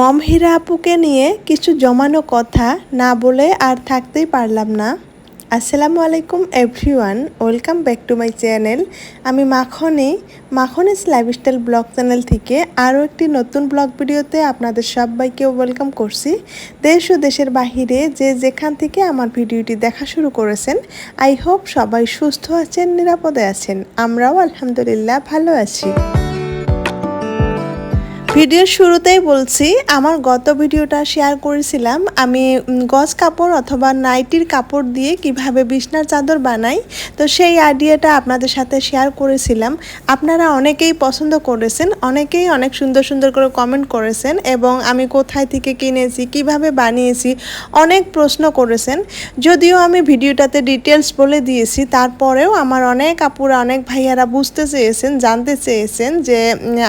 মম হীরা আপুকে নিয়ে কিছু জমানো কথা না বলে আর থাকতেই পারলাম না। আসসালামু আলাইকুম everyone, welcome back to my channel. আমি Makhni, Makhni's lifestyle blog channel থেকে আরও একটি নতুন ব্লগ ভিডিওতে আপনাদের সবাইকে ওয়েলকাম করছি। দেশ ও দেশের বাহিরে যে যেখান থেকে আমার ভিডিওটি দেখা শুরু করেছেন, আই হোপ সবাই সুস্থ আছেন, নিরাপদে আছেন। আমরাও আলহামদুলিল্লাহ ভালো আছি। ভিডিওর শুরুতেই বলছি, আমার গত ভিডিওটা শেয়ার করেছিলাম। আমি গজ কাপড় অথবা নাইটির কাপড় দিয়ে কীভাবে বিছনার চাদর বানাই, তো সেই আইডিয়াটা আপনাদের সাথে শেয়ার করেছিলাম। আপনারা অনেকেই পছন্দ করেছেন, অনেকেই অনেক সুন্দর সুন্দর করে কমেন্ট করেছেন এবং আমি কোথায় থেকে কিনেছি, কীভাবে বানিয়েছি, অনেক প্রশ্ন করেছেন। যদিও আমি ভিডিওটাতে ডিটেলস বলে দিয়েছি, তারপরেও আমার অনেক আপুরা, অনেক ভাইয়ারা বুঝতে চেয়েছেন, জানতে চেয়েছেন যে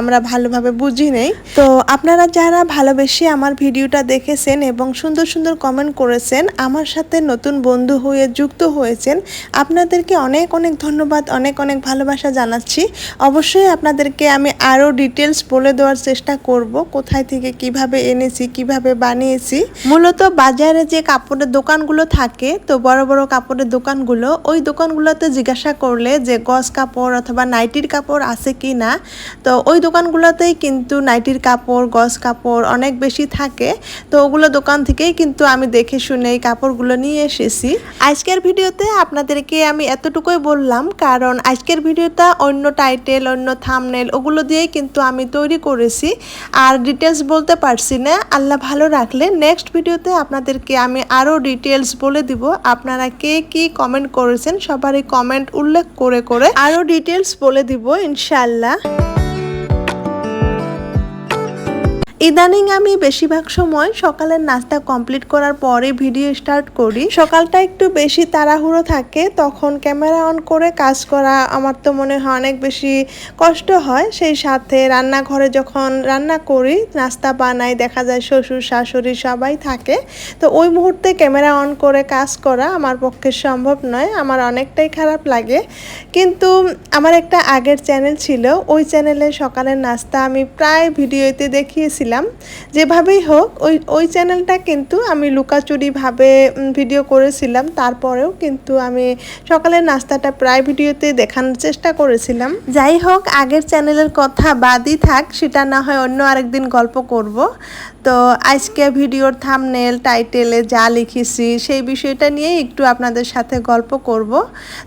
আমরা ভালোভাবে বুঝি নেই। তো আপনারা যারা ভালোবেসে আমার ভিডিওটা দেখেছেন এবং সুন্দর সুন্দর কমেন্ট করেছেন, আমার সাথে নতুন বন্ধু হয়ে যুক্ত হয়েছেন, আপনাদেরকে অনেক অনেক ধন্যবাদ, অনেক অনেক ভালোবাসা জানাচ্ছি। অবশ্যই আপনাদেরকে আমি আরও ডিটেলস বলে দেওয়ার চেষ্টা করব, কোথায় থেকে কীভাবে এনেছি, কীভাবে বানিয়েছি। মূলত বাজারে যে কাপড়ের দোকানগুলো থাকে, তো বড় বড় কাপড়ের দোকানগুলো, ওই দোকানগুলোতে জিজ্ঞাসা করলে যে গজ কাপড় অথবা নাইটির কাপড় আছে কি না তো ওই দোকানগুলোতেই কিন্তু নাইটির কাপড় গজ কাপড় অনেক বেশি থাকে। তো ওগুলো দোকান থেকেই কিন্তু আমি দেখে শুনে এই কাপড়গুলো নিয়ে এসেছি। আজকের ভিডিওতে আপনাদেরকে আমি এতটুকুই বললাম, কারণ আজকের ভিডিওটা অন্য টাইটেল, অন্য থামনেল ওগুলো দিয়েই কিন্তু আমি তৈরি করেছি। আর ডিটেলস বলতে পারছি না। আল্লাহ ভালো রাখলে নেক্সট ভিডিওতে আপনাদেরকে আমি আরও ডিটেলস বলে দিব। আপনারা কে কি কমেন্ট করেছেন সবারই কমেন্ট উল্লেখ করে করে আরও ডিটেলস বলে দিব ইনশাল্লাহ ইদানিং আমি বেশিরভাগ সময় সকালের নাস্তা কমপ্লিট করার পরে ভিডিও স্টার্ট করি। সকালটা একটু বেশি তাড়াহুড়ো থাকে, তখন ক্যামেরা অন করে কাজ করা আমার তো মনে হয় অনেক বেশি কষ্ট হয়। সেই সাথে রান্নাঘরে যখন রান্না করি, নাস্তা বানাই, দেখা যায় শ্বশুর, শাশুড়ি সবাই থাকে। তো ওই মুহূর্তে ক্যামেরা অন করে কাজ করা আমার পক্ষে সম্ভব নয়, আমার অনেকটাই খারাপ লাগে। কিন্তু আমার একটা আগের চ্যানেল ছিল, ওই চ্যানেলে সকালের নাস্তা আমি প্রায় ভিডিওতে দেখিয়েছিলাম। যেভাবেই হোক, ওই ওই চ্যানেলটা কিন্তু আমি লুকাচুরিভাবে ভিডিও করেছিলাম। তারপরেও কিন্তু আমি সকালের নাস্তাটা প্রায় ভিডিওতে দেখানোর চেষ্টা করেছিলাম। যাই হোক, আগের চ্যানেলের কথা বাদই থাক, সেটা না হয় অন্য আরেকদিন গল্প করব। তো আজকে ভিডিওর থামনেল টাইটেলে যা লিখেছি সেই বিষয়টা নিয়ে একটু আপনাদের সাথে গল্প করব।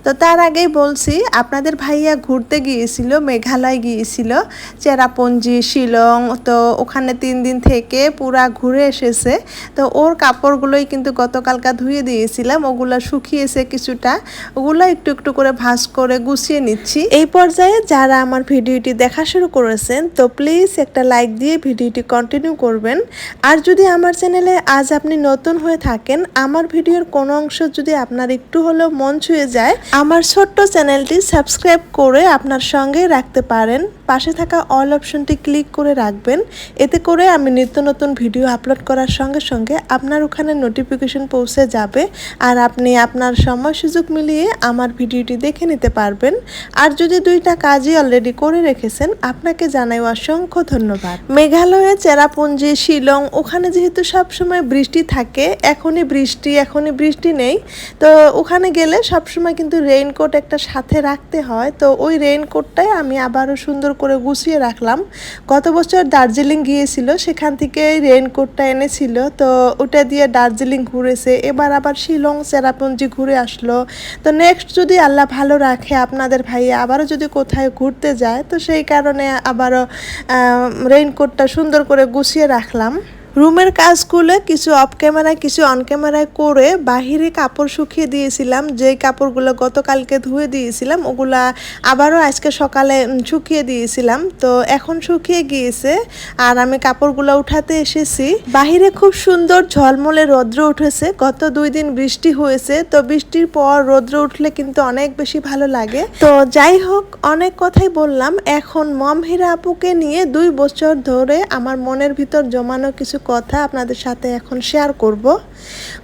তো তার আগেই বলছি, আপনাদের ভাইয়া ঘুরতে গিয়েছিল, মেঘালয় গিয়েছিল, চেরাপুঞ্জি, শিলং, তো ওখানে তিন দিন থেকে পুরা ঘুরে এসেছে। তো ওর কাপড়গুলোই কিন্তু গতকালকা ধুয়ে দিয়েছিলাম, ওগুলো শুকিয়েছে কিছুটা, ওগুলো একটু একটু করে ভাঁজ করে গুছিয়ে নিচ্ছি। এই পর্যায়ে যারা আমার ভিডিওটি দেখা শুরু করেছেন, তো প্লিজ একটা লাইক দিয়ে ভিডিওটি কন্টিনিউ করবেন। আর যদি আমার চ্যানেলে আজ আপনি নতুন হয়ে থাকেন, আমার ভিডিওর কোনো অংশ যদি আপনার একটু হলেও মন ছুঁয়ে যায়, আমার ছোট্ট চ্যানেলটি সাবস্ক্রাইব করে আপনার সঙ্গে রাখতে পারেন। পাশে থাকা অল অপশনটি ক্লিক করে রাখবেন। এতে করে আমি নিত্য নতুন ভিডিও আপলোড করার সঙ্গে সঙ্গে আপনার ওখানে নোটিফিকেশন পৌঁছে যাবে আর আপনি আপনার সময় সুযোগ মিলিয়ে আমার ভিডিওটি দেখে নিতে পারবেন। আর যদি দুইটা কাজই অলরেডি করে রেখেছেন, আপনাকে জানাই অসংখ্য ধন্যবাদ। মেঘালয়ে চেরাপুঞ্জি শিলং, ওখানে যেহেতু সব সময় বৃষ্টি থাকে, এখনই বৃষ্টি এখনই বৃষ্টি নেই, তো ওখানে গেলে সবসময় কিন্তু রেইনকোট একটা সাথে রাখতে হয়, তো ওই রেইনকোটটাই আমি আবারও সুন্দর করে গুছিয়ে রাখলাম। গত বছর দার্জিলিং গিয়েছিল, সেখান থেকে রেইনকোটটা এনেছিল, তো ওটা দিয়ে দার্জিলিং ঘুরেছে, এবার আবার শিলং, চেরাপুঞ্জি ঘুরে আসলো। তো নেক্সট যদি আল্লাহ ভালো রাখে, আপনাদের ভাই আবারও যদি কোথায় ঘুরতে যায়, তো সেই কারণে আবারও রেইনকোটটা সুন্দর করে গুছিয়ে রাখলাম। Islam রুমের কাজগুলো কিছু অফ ক্যামেরায় কিছু অন ক্যামেরায় করে বাহিরে কাপড় শুকিয়ে দিয়েছিলাম। যেই কাপড়গুলো গতকালকে ধুয়ে দিয়েছিলাম, ওগুলা আবারও আজকে সকালে শুকিয়ে দিয়েছিলাম। তো এখন শুকিয়ে গিয়েছে আর আমি কাপড়গুলো উঠাতে এসেছি। বাহিরে খুব সুন্দর ঝলমলে রৌদ্র উঠেছে। গত দুই দিন বৃষ্টি হয়েছে, তো বৃষ্টির পর রৌদ্র উঠলে কিন্তু অনেক বেশি ভালো লাগে। তো যাই হোক, অনেক কথাই বললাম। এখন মম হীরা আপুকে নিয়ে দুই বছর ধরে আমার মনের ভিতর জমানো কিছু কথা আপনাদের সাথে এখন শেয়ার করব।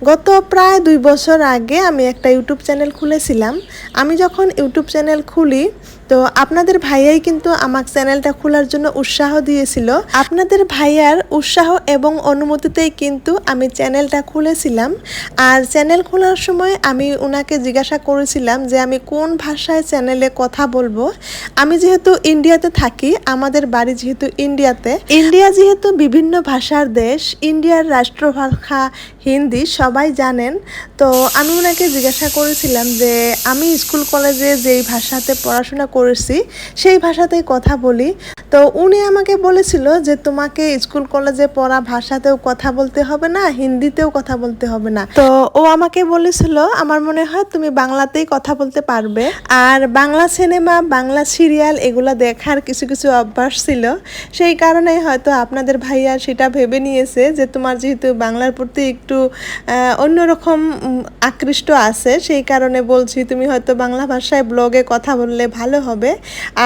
গত প্রায় দুই বছর আগে আমি একটা ইউটিউব চ্যানেল খুলেছিলাম। আমি যখন ইউটিউব চ্যানেল খুলি তো আপনাদের ভাইয়াই কিন্তু আমার চ্যানেলটা খোলার জন্য উৎসাহ দিয়েছিল। আপনাদের ভাইয়ার উৎসাহ এবং অনুমতিতেই কিন্তু আমি চ্যানেলটা খুলেছিলাম। আর চ্যানেল খোলার সময় আমি ওনাকে জিজ্ঞাসা করেছিলাম যে আমি কোন ভাষায় চ্যানেলে কথা বলব। আমি যেহেতু ইন্ডিয়াতে থাকি, আমাদের বাড়ি যেহেতু ইন্ডিয়াতে। ইন্ডিয়া যেহেতু বিভিন্ন ভাষার দেশ, ইন্ডিয়ার রাষ্ট্রভাষা হিন্দি সবাই জানেন। তো আমি ওনাকে জিজ্ঞাসা করেছিলাম যে আমি স্কুল কলেজে যেই ভাষাতে পড়াশোনা করেছি সেই ভাষাতেই কথা বলি। তো উনি আমাকে বলেছিল যে তোমাকে স্কুল কলেজে পড়া ভাষাতেও কথা বলতে হবে না, হিন্দিতেও কথা বলতে হবে না। তো ও আমাকে বলেছিল, আমার মনে হয় তুমি বাংলাতেই কথা বলতে পারবে। আর বাংলা সিনেমা, বাংলা সিরিয়াল এগুলো দেখার কিছু কিছু অভ্যাস ছিল। সেই কারণে হয়তো আপনাদের ভাইয়া সেটা ভেবে নিয়েছে যে তোমার যেহেতু বাংলার প্রতি একটু অন্যরকম আকৃষ্ট আছে, সেই কারণে বলছি তুমি হয়তো বাংলা ভাষায় ব্লগে কথা বললে ভালো হবে।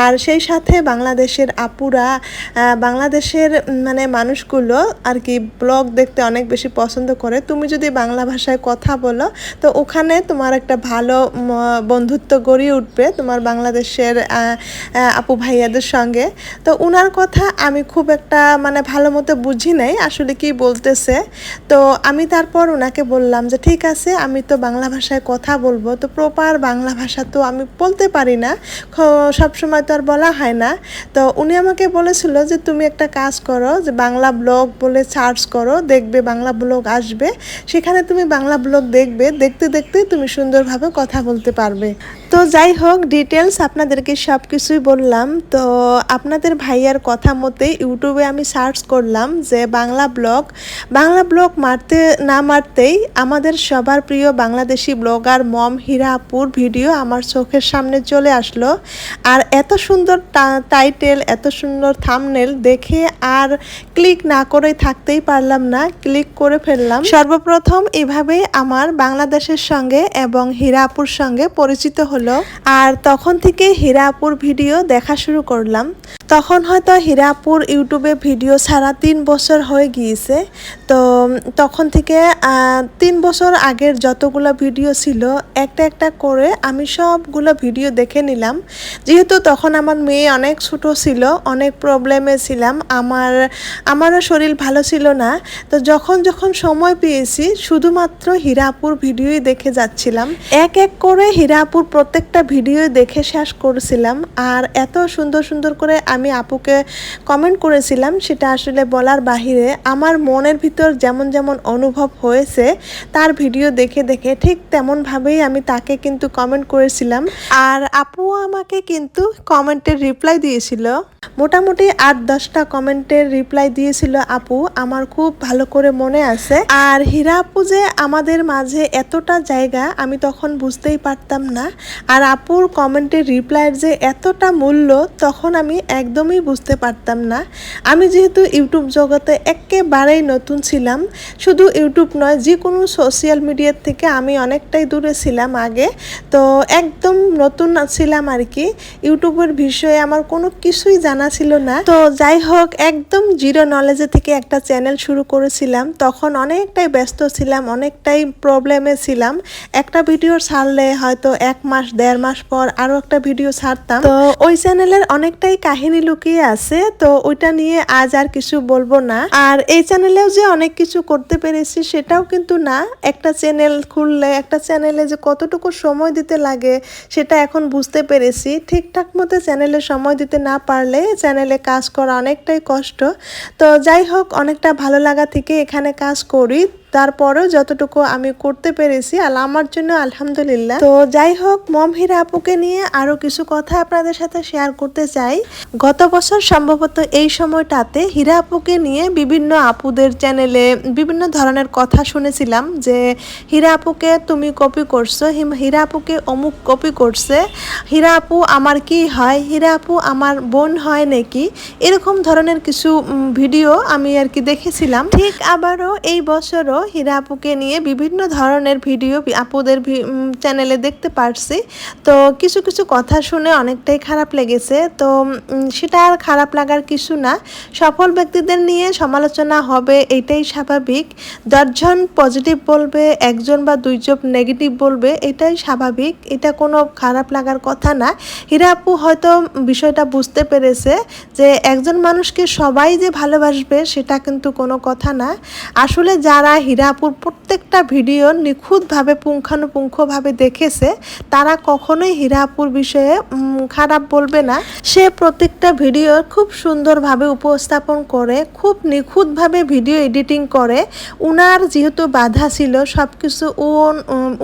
আর সেই সাথে বাংলাদেশের আহ, বাংলাদেশের মানে মানুষগুলো আর কি ব্লগ দেখতে অনেক বেশি পছন্দ করে। তুমি যদি বাংলা ভাষায় কথা বলো তো ওখানে তোমার একটা ভালো বন্ধুত্ব গড়ে উঠবে তোমার বাংলাদেশের আপু ভাইয়াদের সঙ্গে। তো উনার কথা আমি খুব একটা মানে ভালো মতো বুঝি নাই আসলে কি বলতেছে। তো আমি তারপর ওনাকে বললাম যে ঠিক আছে আমি তো বাংলা ভাষায় কথা বলব তো প্রপার বাংলা ভাষা তো আমি বলতে পারি না। সবসময় তো আর বলা হয় না। তো উনি আমাকে বলেছিল যে তুমি একটা কাজ করো, যে বাংলা ব্লগ বলে সার্চ করো, দেখবে বাংলা ব্লগ আসবে। সেখানে তুমি বাংলা ব্লগ দেখবে, দেখতে দেখতে তুমি সুন্দরভাবে কথা বলতে পারবে। তো যাই হোক ডিটেলস আপনাদেরকে সব কিছুই বললাম। তো আপনাদের ভাইয়ার কথা মতে ইউটিউবে আমি সার্চ করলাম যে বাংলা ব্লগ বাংলা ব্লগ মারতে, না মারতেই আমাদের সবার প্রিয় বাংলাদেশি ব্লগার মম হীরা আপুর ভিডিও আমার চোখের সামনে চলে আসলো। আর এত সুন্দর টাইটেল এত সুন্দর থামনেল দেখে আর ক্লিক না করে থাকতেই পারলাম না ক্লিক করে ফেললাম। সর্বপ্রথম এভাবেই আমার বাংলাদেশের সঙ্গে এবং হীরা আপুর সঙ্গে পরিচিত হলো আর তখন থেকে হীরা আপুর ভিডিও দেখা শুরু করলাম। তখন হয়তো হীরাপুর ইউটিউবে ভিডিও ছাড়া তিন বছর হয়ে গিয়েছে। তো তখন থেকে তিন বছর আগের যতগুলো ভিডিও ছিল, একটা একটা করে আমি সবগুলো ভিডিও দেখে নিলাম। যেহেতু তখন আমার মেয়ে অনেক ছোট ছিল, অনেক প্রবলেমে ছিলাম, আমার, আমারও শরীর ভালো ছিল না। তো যখন যখন সময় পেয়েছি, শুধুমাত্র হীরাপুর ভিডিওই দেখে যাচ্ছিলাম। এক এক করে হীরাপুর প্রত্যেকটা ভিডিও দেখে শেষ করছিলাম। আর এত সুন্দর সুন্দর করে আমি আপুকে কমেন্ট করেছিলাম, সেটা আসলে বলার বাহিরে আমার মনের ভিতর যেমন যেমন অনুভব হয়েছে, তার ভিডিও দেখে দেখে ঠিক তেমনভাবেই আমি তাকে কিন্তু কমেন্ট করেছিলাম। আর আপুও আমাকে কিন্তু কমেন্টের রিপ্লাই দিয়েছিল। মোটামুটি আট দশটা কমেন্টের রিপ্লাই দিয়েছিল আপু, আমার খুব ভালো করে মনে আছে। আর হীরা আপু যে আমাদের মাঝে এতটা জায়গা, আমি তখন বুঝতেই পারতাম না। আর আপুর কমেন্টের রিপ্লাইয়ের যে এতটা মূল্য, তখন আমি একদমই বুঝতে পারতাম না। আমি যেহেতু ইউটিউব জগতে একেবারেই নতুন ছিলাম, শুধু ইউটিউব নয় যে কোনো সোশ্যাল মিডিয়ার থেকে আমি অনেকটাই দূরে ছিলাম আগে। তো একদম নতুন ছিলাম আর কি। ইউটিউবের বিষয়ে আমার কোনো কিছুই জানা ছিল না। তো যাই হোক, একদম জিরো নলেজে থেকে একটা চ্যানেল শুরু করেছিলাম। তখন অনেকটাই ব্যস্ত ছিলাম, অনেকটাই প্রবলেমে ছিলাম। একটা ভিডিও ছাড়লে হয়তো এক মাস, দেড় মাস পর আরও একটা ভিডিও ছাড়তাম। তো ওই চ্যানেলের অনেকটাই কাহিনী লুকিয়ে আছে, তো ওইটা নিয়ে আজ আর কিছু বলব না। আর এই চ্যানেলেও যে অনেক কিছু করতে পেরেছি সেটাও কিন্তু না। একটা চ্যানেল খুললে, একটা চ্যানেলে যে কতটুকু সময় দিতে লাগে সেটা এখন বুঝতে পেরেছি। ঠিকঠাক মতো চ্যানেলে সময় দিতে না পারলে চ্যানেলে কাজ করা অনেকটাই কষ্ট। তো যাই হোক, অনেকটা ভালো লাগা থেকে এখানে কাজ করি। তারপরেও যতটুকু আমি করতে পেরেছি আর আমার জন্য আলহামদুলিল্লাহ। তো যাই হোক মম হীরা আপুকে নিয়ে আরও কিছু কথা আপনাদের সাথে শেয়ার করতে চাই। গত বছর সম্ভবত এই সময়টাতে হীরা আপুকে নিয়ে বিভিন্ন আপুদের চ্যানেলে বিভিন্ন ধরনের কথা শুনেছিলাম যে, হীরা আপুকে তুমি কপি করছ হীরা আপুকে অমুক কপি করছে, হীরা আপু আমার কি হয়, হীরা আপু আমার বোন হয় নাকি? এরকম ধরনের কিছু ভিডিও আমি আর কি দেখেছিলাম। ঠিক আবারও এই বছরও হীরা আপুকে নিয়ে বিভিন্ন ধরনের ভিডিও আপুদের চ্যানেলে দেখতে পারছি। তো কিছু কিছু কথা শুনে অনেকটাই খারাপ লেগেছে। তো সেটা আর খারাপ লাগার কিছু না। সফল ব্যক্তিদের নিয়ে সমালোচনা হবে, এটাই স্বাভাবিক। দশজন পজিটিভ বলবে, একজন বা দুইজন নেগেটিভ বলবে, এটাই স্বাভাবিক। এটা কোনো খারাপ লাগার কথা না। হীরা আপু হয়তো বিষয়টা বুঝতে পেরেছে যে, একজন মানুষকে সবাই যে ভালোবাসবে, সেটা কিন্তু কোনো কথা না। আসলে যারা হীরাপুর প্রত্যেকটা ভিডিও নিখুঁতভাবে পুঙ্খানুপুঙ্খভাবে দেখেছে, তারা কখনোই হীরাপুর বিষয়ে খারাপ বলবে না। সে প্রত্যেকটা ভিডিও খুব সুন্দরভাবে উপস্থাপন করে, খুব নিখুঁতভাবে ভিডিও এডিটিং করে। উনার যেহেতু বাধা ছিল সব কিছু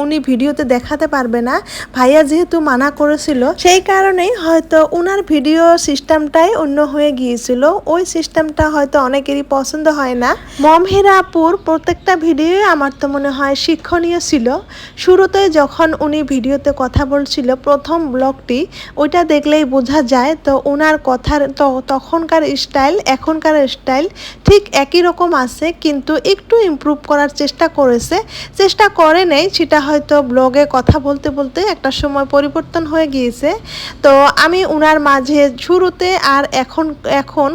উনি ভিডিওতে দেখাতে পারবে না, ভাইয়া যেহেতু মানা করেছিল, সেই কারণেই হয়তো উনার ভিডিও সিস্টেমটাই অন্য হয়ে গিয়েছিল। ওই সিস্টেমটা হয়তো অনেকেরই পছন্দ হয় না। মম হিরাপুর প্রত্যেকটা ভিডিও আমার তো মনে হয় শিক্ষণীয় ছিল। শুরুতে যখন উনি ভিডিওতে কথা বলছিল প্রথম ব্লগটি ওইটা দেখলেই বোঝা যায় তো ওনার কথার তো তখনকার স্টাইল এখনকার স্টাইল ঠিক একই রকম আছে কিন্তু একটু ইমপ্রুভ করার চেষ্টা করেছে। চেষ্টা করে নেই, সেটা হয়তো ব্লগে কথা বলতে বলতে একটা সময় পরিবর্তন হয়ে গিয়েছে। তো আমি উনার মাঝে শুরুতে আর এখন এখন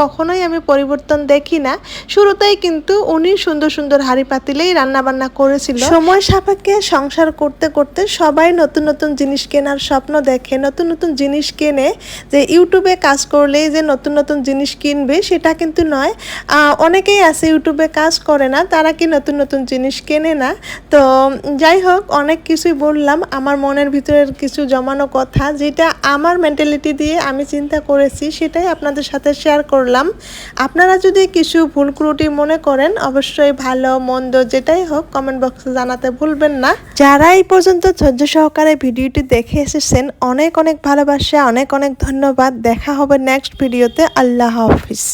কখনোই আমি পরিবর্তন দেখি না। শুরুতেই কিন্তু উনি সুন্দর সুন্দর হাড়ি পাতিলেই রান্না বান্না করেছিল। সময় সাপেক্ষে সংসার করতে করতে সবাই নতুন নতুন জিনিস কেনার স্বপ্ন দেখে, নতুন নতুন জিনিস কেনে, যে ইউটিউবে কাজ করলেই যে নতুন নতুন জিনিস কিনবে সেটা কিন্তু নয়। অনেকেই আছে ইউটিউবে কাজ করে না, তারা কি নতুন নতুন জিনিস কেনে না? তো যাই হোক, অনেক কিছুই বললাম। আমার মনের ভিতরের কিছু জমানো কথা, যেটা আমার মেন্টালিটি দিয়ে আমি চিন্তা করেছি, সেটাই আপনাদের সাথে শেয়ার করলাম। আপনারা যদি কিছু ভুল ত্রুটি মনে করেন, অবশ্যই ভালো মন্দ যেটাই হোক কমেন্ট বক্সে জানাতে ভুলবেন না। যারা এই পর্যন্ত ধৈর্য সহকারে ভিডিওটি দেখে এসেছেন, অনেক অনেক ভালোবাসা, অনেক অনেক ধন্যবাদ। দেখা হবে নেক্সট ভিডিওতে আল্লাহ হাফিজ।